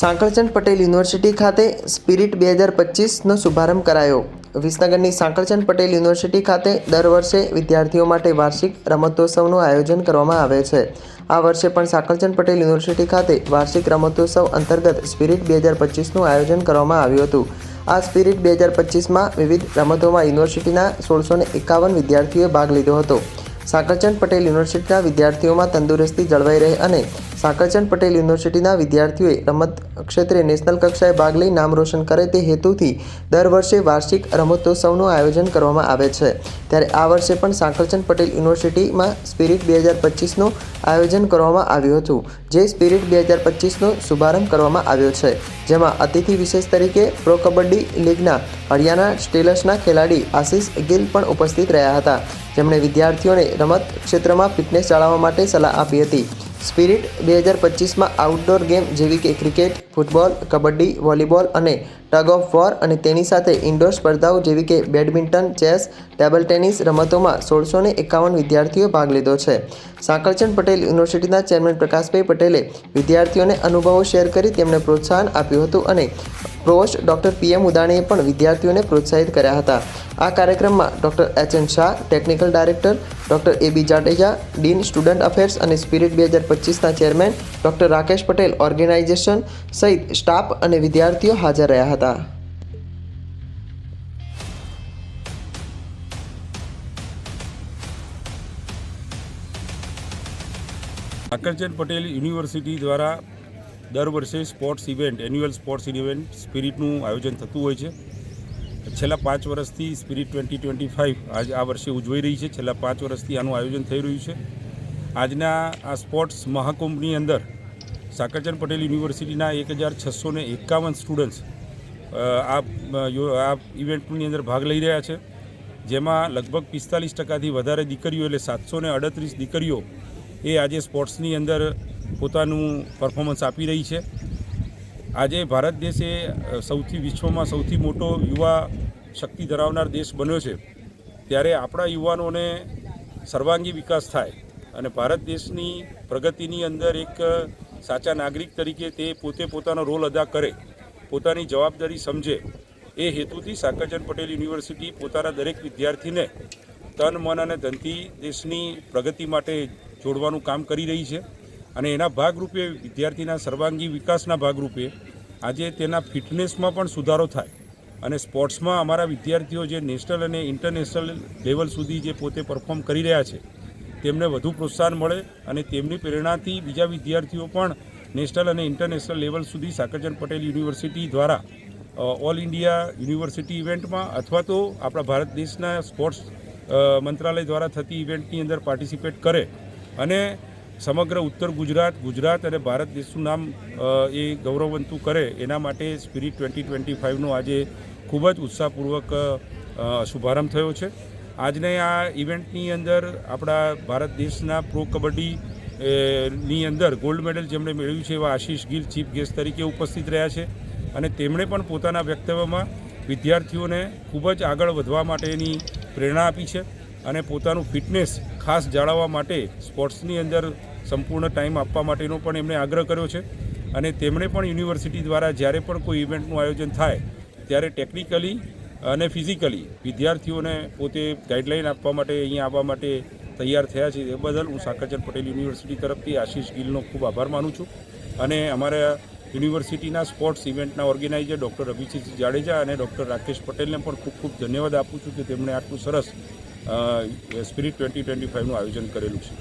Sankalchand Patel university ખાતે spirit બે હજાર પચીસનો શુભારંભ કરાયો. વિસનગરની સાંકળચંદ પટેલ યુનિવર્સિટી ખાતે દર વર્ષે વિદ્યાર્થીઓ માટે વાર્ષિક રમતોત્સવનું આયોજન કરવામાં આવે છે. આ વર્ષે પણ સાંકળચંદ પટેલ યુનિવર્સિટી ખાતે વાર્ષિક રમતોત્સવ અંતર્ગત સ્પિરિટ બે હજાર પચીસનું આયોજન કરવામાં આવ્યું હતું. આ સ્પિરિટ બે હજાર પચીસમાં વિવિધ રમતોમાં યુનિવર્સિટીના સોળસો એકાવન વિદ્યાર્થીઓએ ભાગ લીધો હતો. સાંકળચંદ પટેલ યુનિવર્સિટીના વિદ્યાર્થીઓમાં તંદુરસ્તી જળવાઈ રહે અને સાંકળચંદ પટેલ યુનિવર્સિટીના વિદ્યાર્થીઓએ રમત ક્ષેત્રે નેશનલ કક્ષાએ ભાગ લઈ નામ રોશન કરે તે હેતુથી દર વર્ષે વાર્ષિક રમતોત્સવનું આયોજન કરવામાં આવે છે. ત્યારે આ વર્ષે પણ સાંકળચંદ પટેલ યુનિવર્સિટીમાં સ્પિરિટ બે હજાર પચીસનું આયોજન કરવામાં આવ્યું હતું, જે સ્પિરિટ બે હજાર પચીસનો શુભારંભ કરવામાં આવ્યો છે. જેમાં અતિથિ વિશેષ તરીકે પ્રો કબડ્ડી લીગના હરિયાણા સ્ટેલર્સના ખેલાડી આશિષ ગિલ પણ ઉપસ્થિત રહ્યા હતા. જેમણે વિદ્યાર્થીઓને રમત ક્ષેત્રમાં ફિટનેસ જાળવવા માટે સલાહ આપી હતી. સ્પિરિટ બે હજાર પચીસમાં આઉટડોર ગેમ જેવી કે ક્રિકેટ, ફૂટબોલ, કબડ્ડી, વોલીબોલ અને ટગ ઓફ વોર અને તેની સાથે ઇન્ડોર સ્પર્ધાઓ જેવી કે બેડમિન્ટન ચેસ ટેબલ ટેનિસ રમતોમાં સોળસો ને એકાવન વિદ્યાર્થીઓએ ભાગ લીધો છે. સાંકળચંદ પટેલ યુનિવર્સિટીના ચેરમેન પ્રકાશભાઈ પટેલે વિદ્યાર્થીઓને અનુભવો શેર કરી તેમને પ્રોત્સાહન આપ્યું હતું અને પ્રોસ્ટ ડૉક્ટર પીએમ ઉદાણીએ પણ વિદ્યાર્થીઓને પ્રોત્સાહિત કર્યા હતા. આ કાર્યક્રમમાં doctor H N Shah, technical director doctor A B Jadeja, dean student affairs અને સ્પિરિટ બે હજાર પચીસના chairman doctor Rakesh Patel organisation સહિત સ્ટાફ અને વિદ્યાર્થીઓ હાજર રહ્યા હતા. ઠાકરચંદ પટેલ યુનિવર્સિટી દ્વારા દર વર્ષે sports event annual sports event સ્પિરિટનું આયોજન થતું હોય છે. છેલ્લા પાંચ વર્ષથી સ્પિરિટ ટ્વેન્ટી ટ્વેન્ટી ફાઇવ આજ આ વર્ષે ઉજવાઈ રહી છે. છેલ્લા પાંચ વર્ષથી આનું આયોજન થઈ રહ્યું છે. આજના આ સ્પોર્ટ્સ મહાકુંભની અંદર સાકરચંદ પટેલ યુનિવર્સિટીના એક હજાર છસો ને એકાવન સ્ટુડન્ટ્સ આ ઇવેન્ટની અંદર ભાગ લઈ રહ્યા છે. જેમાં લગભગ પિસ્તાલીસ ટકાથી વધારે દીકરીઓ એટલે સાતસો અડત્રીસ દીકરીઓ એ આજે સ્પોર્ટ્સની અંદર પોતાનું પરફોર્મન્સ આપી રહી છે. આજે ભારત દેશ સૌથી વિશ્વમાં સૌથી મોટો યુવા શક્તિ ધરાવનાર દેશ બન્યો છે. ત્યારે આપણા યુવાનોને સર્વાંગી વિકાસ થાય અને ભારત દેશની પ્રગતિની અંદર એક સાચા નાગરિક તરીકે તે પોતે પોતાનો રોલ અદા કરે, પોતાની જવાબદારી સમજે, એ હેતુથી સાકરચંદ પટેલ યુનિવર્સિટી પોતાના દરેક વિદ્યાર્થીને તન, મન અને ધનથી દેશની પ્રગતિ માટે જોડવાનું કામ કરી રહી છે. અને એના ભાગરૂપે વિદ્યાર્થીના સર્વાંગી વિકાસના ભાગરૂપે આજે તેના ફિટનેસમાં પણ સુધારો થાય. અને સ્પોર્ટ્સમાં અમારા વિદ્યાર્થીઓ જે નેશનલ અને ઇન્ટરનેશનલ લેવલ સુધી જે પોતે પરફોર્મ કરી રહ્યા છે, તેમને વધુ પ્રોત્સાહન મળે અને તેમની પ્રેરણાથી બીજા વિદ્યાર્થીઓ પણ નેશનલ અને ઇન્ટરનેશનલ લેવલ સુધી સાકરચંદ પટેલ યુનિવર્સિટી દ્વારા ઓલ ઇન્ડિયા યુનિવર્સિટી ઇવેન્ટમાં અથવા તો આપણા ભારત દેશના સ્પોર્ટ્સ મંત્રાલય દ્વારા થતી ઇવેન્ટની અંદર પાર્ટિસિપેટ કરે. અને સમગ્ર ઉત્તર ગુજરાત ગુજરાત અને ભારત દેશનું નામ એ ગૌરવવંતું કરે એના માટે સ્પિરિટ ટ્વેન્ટી ટ્વેન્ટી ફાઇવનો આજે ખૂબ જ ઉત્સાહપૂર્વક શુભારંભ થયો છે. આજને આ ઇવેન્ટની અંદર આપણા ભારત દેશના પ્રો કબડ્ડી ની અંદર ગોલ્ડ મેડલ જેમણે મેળવ્યું છે એવા આશીષ ગિલ ચીફ ગેસ્ટ તરીકે ઉપસ્થિત રહ્યા છે અને તેમણે પણ પોતાના વક્તવ્યમાં વિદ્યાર્થીઓને ખૂબ જ આગળ વધવા માટેની પ્રેરણા આપી છે. અને પોતાનું ફિટનેસ ખાસ જાળવવા માટે સ્પોર્ટ્સની અંદર સંપૂર્ણ ટાઈમ આપવા માટેનો પણ એમણે આગ્રહ કર્યો છે. અને તેમણે પણ યુનિવર્સિટી દ્વારા જ્યારે પણ કોઈ ઇવેન્ટનું આયોજન થાય, ત્યારે ટેકનિકલી અને ફિઝિકલી વિદ્યાર્થીઓને પોતે ગાઈડલાઈન આપવા માટે અહીંયા આવવા માટે તૈયાર થયા છે. એ બદલ હું સાકરચંદ પટેલ યુનિવર્સિટી તરફથી આશીષ ગિલનો ખૂબ આભાર માનું છું. અને અમારા યુનિવર્સિટીના સ્પોર્ટ્સ ઇવેન્ટના ઓર્ગેનાઇઝર ડૉક્ટર અભિજીત જાડેજા અને ડૉક્ટર રાકેશ પટેલને પણ ખૂબ ખૂબ ધન્યવાદ આપું છું કે તેમણે આટલું સરસ સ્પિરિટ ટ્વેન્ટી ટ્વેન્ટી ફાઇવનું આયોજન કરેલું છે.